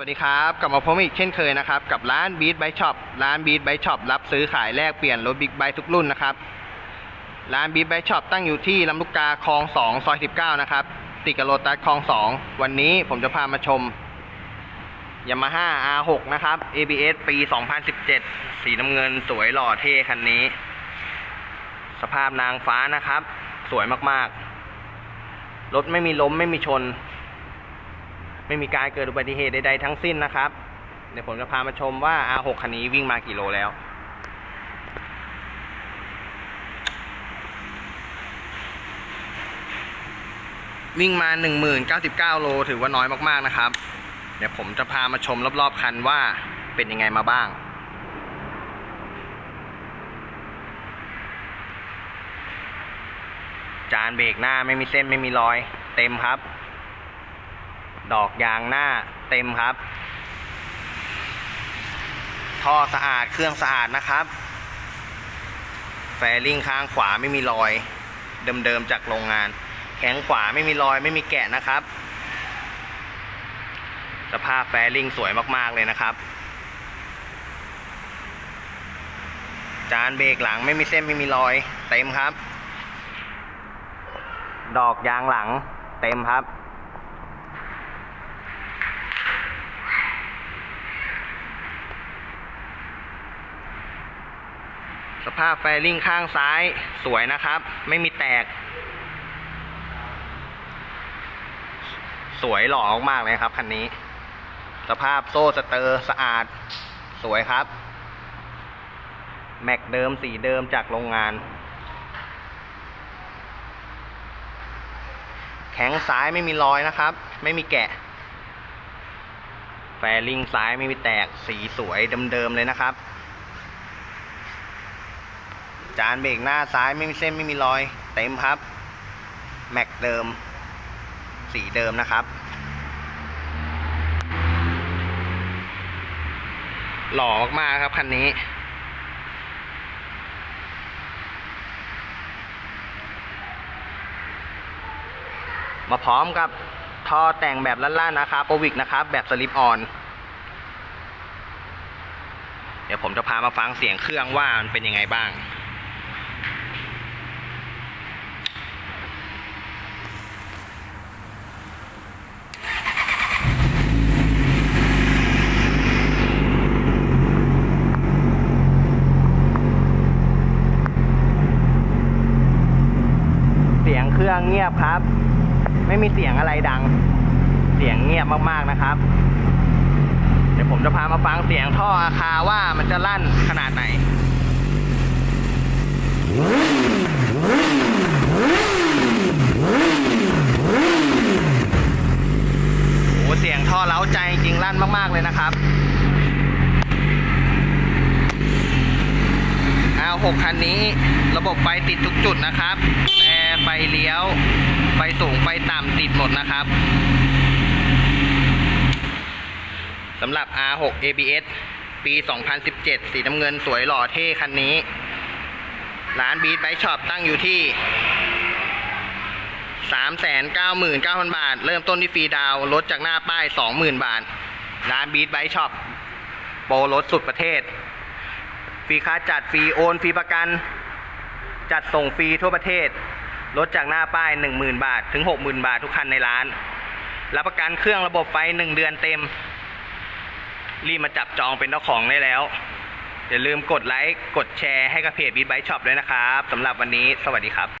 สวัสดีครับ กลับมาพบอีกเช่นเคยนะครับ กับร้าน Beat Bike Shop ร้าน Beat Bike Shop รับซื้อขายแลกเปลี่ยนรถบิ๊กไบทุกรุ่นนะครับ ร้าน Beat Bike Shop ตั้งอยู่ที่ลำลูกกาคลอง2ซอย19 นะครับ ติดกับโลตัสคลอง 2 วันนี้ผมจะพามาชม Yamaha R6 นะครับ ABS ปี 2017 สีน้ำเงินสวยหล่อเท่คันนี้ สภาพนางฟ้านะครับ สวยมากๆ รถไม่มีล้มไม่มีชน ไม่มีการเกิดอุบัติเหตุใดๆทั้งสิ้นนะครับ เดี๋ยวผมจะพามาชมว่า R6 คันนี้วิ่งมากี่โลแล้ววิ่งมา 1099 โล ถือว่าน้อยมากๆนะครับ เดี๋ยวผมจะพามาชมรอบๆ คันว่าเป็นยังไงมาบ้าง จานเบรกหน้าไม่มีเส้นไม่มีรอย เต็มครับ ดอกยางหน้าเต็มครับ ท่อสะอาดเครื่องสะอาดนะครับ แฟลิงข้างขวาไม่มีรอย เดิมๆจากโรงงาน แข้งขวาไม่มีรอยไม่มีแกะนะครับ สภาพแฟลิงสวยมากๆเลยนะครับ จานเบรกหลังไม่มีเส้นไม่มีรอย เต็มครับ ดอกยางหลังเต็มครับ สภาพไฟลิ่งข้างซ้ายสวยนะครับ ไม่มีแตก สวยหล่อมากเลยครับคันนี้ สภาพโซ่สเตอร์สะอาดสวยครับ แม็กเดิมสีเดิมจากโรงงาน แข้งซ้ายไม่มีรอยนะครับ ไม่มีแกะ แฟลิงซ้ายไม่มีแตกสีสวยเดิมๆเลยนะครับ จานเบรกหน้าซ้ายไม่มีเส้นไม่มีรอย เต็มครับ แม็กเดิม สีเดิมนะครับ หล่อมากๆครับคันนี้มาพร้อมกับท่อแต่งแบบลั่นๆนะครับโปวิกนะครับ แบบสลิปออน เดี๋ยวผมจะพามาฟังเสียงเครื่องว่ามันเป็นยังไงบ้าง เครื่องเงียบครับ ไม่มีเสียงอะไรดัง เสียงเงียบมากๆนะครับ เดี๋ยวผมจะพามาฟังเสียงท่ออาคาว่ามันจะลั่นขนาดไหนโอ้เสียงท่อเล้าใจจริงลั่นมากๆเลยนะครับเอาหกคันนี้ระบบไฟติดทุกจุดนะครับแต่ ไฟเลี้ยว ไฟสูง ไฟต่ำติดหมดนะครับสำหรับ R6 ABS ปี 2017 สีน้ำเงินสวยหล่อเท่คันนี้ ร้านบีทไบช็อปตั้งอยู่ที่ 399,000 บาท เริ่มต้นที่ฟรีดาวลดจากหน้าป้าย 20,000 บาท ร้านบีทไบช็อปโปรลดสุดประเทศ ฟรีค่าจัดฟรีโอน ฟรีประกัน จัดส่งฟรีทั่วประเทศ ลดจากหน้าป้าย 10,000 บาท ถึง 60,000 บาททุกคันในร้าน รับประกันเครื่องระบบไฟ 1 เดือนเต็ม รีบมาจับจองเป็นเจ้าของได้แล้ว อย่าลืมกดไลค์ กดแชร์ให้กับเพจ Beat Bike Shop ด้วยนะครับสำหรับวันนี้ สวัสดีครับ